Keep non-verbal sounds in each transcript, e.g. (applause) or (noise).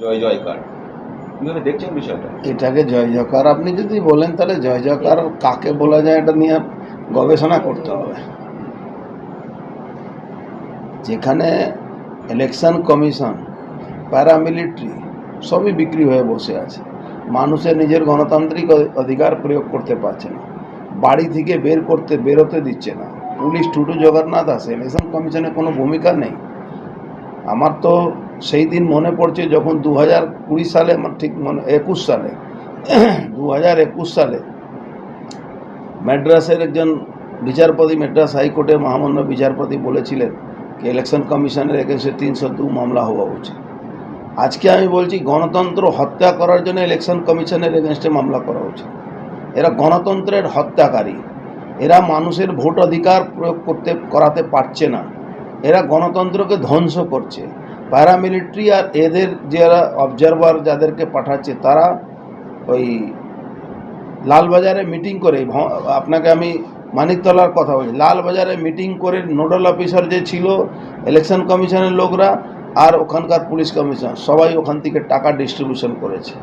জয় জয়কার। দেখছেন বিষয়টা। এটাকে জয় জয়কার, আপনি যদি বলেন তাহলে জয় জয়কার কাকে বলা যায় এটা নিয়ে গবেষণা করতে হবে। যেখানে ইলেকশন কমিশন প্যারামিলিটারি সবই বিক্রি হয়ে বসে আছে। মানুষের নিজের গণতান্ত্রিক অধিকার প্রয়োগ করতে পারছে না। বাড়ি থেকে বের করতে, বেরোতে দিচ্ছে না। পুলিশ, টুটু জগন্নাথ আছে ইলেকশন কমিশনের কোনো ভূমিকা নেই। আমার তো সেই দিন মনে পড়ছে যখন দু হাজার কুড়ি সালে ঠিক মনে, একুশ সালে (clears throat) দু হাজার একুশ সালে ম্যাড্রাসের একজন বিচারপতি ম্যাড্রাস হাইকোর্টের মহামান্য বিচারপতি বলেছিলেন কি ইলেকশন কমিশনের এগেন্সে তিনশো দু মামলা হওয়া উচিত। আজকে আমি বলছি গণতন্ত্র হত্যা করার জন্য ইলেকশন কমিশনের এগেনস্টে মামলা করা উচিত। এরা গণতন্ত্রের হত্যাকারী। এরা মানুষের ভোট অধিকার প্রয়োগ করতে, করাতে পারছে না। এরা গণতন্ত্রকে ধ্বংস করছে। প্যারামিলিটারি আর এদের যারা অবজারভার যাদেরকে পাঠাচ্ছে, তারা ওই লালবাজারে মিটিং করে। আপনাকে আমি মানিকতলার কথা বলছি। লালবাজারে মিটিং করে নোডাল অফিসার যে ছিল ইলেকশন কমিশনের লোকরা আর ওখানকার পুলিশ কমিশনার সবাই ওখান থেকে টাকা ডিস্ট্রিবিউশন করেছে।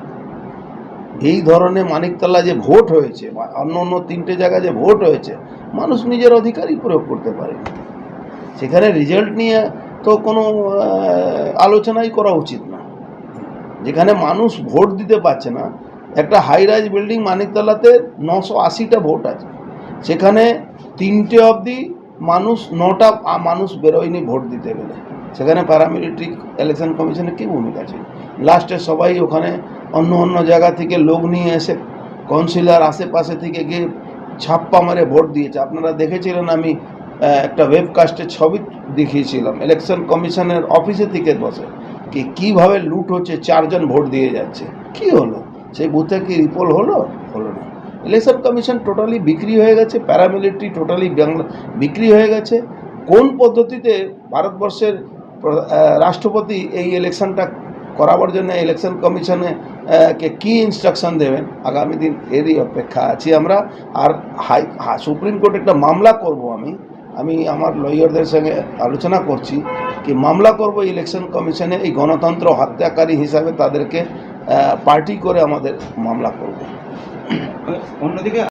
এই ধরনের মানিকতলা যে ভোট হয়েছে অন্য অন্য তিনটে জায়গায় যে ভোট হয়েছে, মানুষ নিজের অধিকারই প্রয়োগ করতে পারে সেখানে রেজাল্ট নিয়ে তো কোনো আলোচনাই করা উচিত না। যেখানে মানুষ ভোট দিতে পারছে না, একটা হাই রাইজ বিল্ডিং মানিকতলাতে নশো আশিটা ভোট আছে। সেখানে তিনটে অবধি মানুষ, নটা মানুষ বেরোয়নি ভোট দিতে গেলে। সেখানে প্যারামিলিটারি ইলেকশন কমিশনের কী ভূমিকা ছিল লাস্টে সবাই ওখানে অন্য অন্য জায়গা থেকে লোক নিয়ে এসে কাউন্সিলর আশেপাশে থেকে গিয়ে ছাপ্পা মারে ভোট দিয়েছে। আপনারা দেখেছিলেন আমি একটা ওয়েবকাস্টে ছবি দেখিয়েছিলাম। ইলেকশন কমিশনের অফিসে থেকে বসে। কি, কীভাবে লুট হচ্ছে, চারজন ভোট দিয়ে যাচ্ছে? কি হলো? সেই বুথে কি রিপোল হলো? হলো না। ইলেকশন কমিশন টোটালি বিক্রি হয়ে গেছে প্যারামিলিটারি টোটালি বাংলা, বিক্রি হয়ে গেছে। কোন পদ্ধতিতে ভারতবর্ষের রাষ্ট্রপতি এই ইলেকশনটা করাবার জন্য ইলেকশন কমিশনে কে কী ইনস্ট্রাকশন দেবেন? আগামী দিন এরই অপেক্ষা আছি আমরা। আর হাই সুপ্রিম কোর্ট একটা মামলা করব আমি। আমি আমার লয়ারদের সঙ্গে আলোচনা করছি কি মামলা করব ইলেকশন কমিশনে এই গণতন্ত্র হত্যাকারী হিসাবে তাদেরকে পার্টি করে আমাদের মামলা করব। অন্যদিকে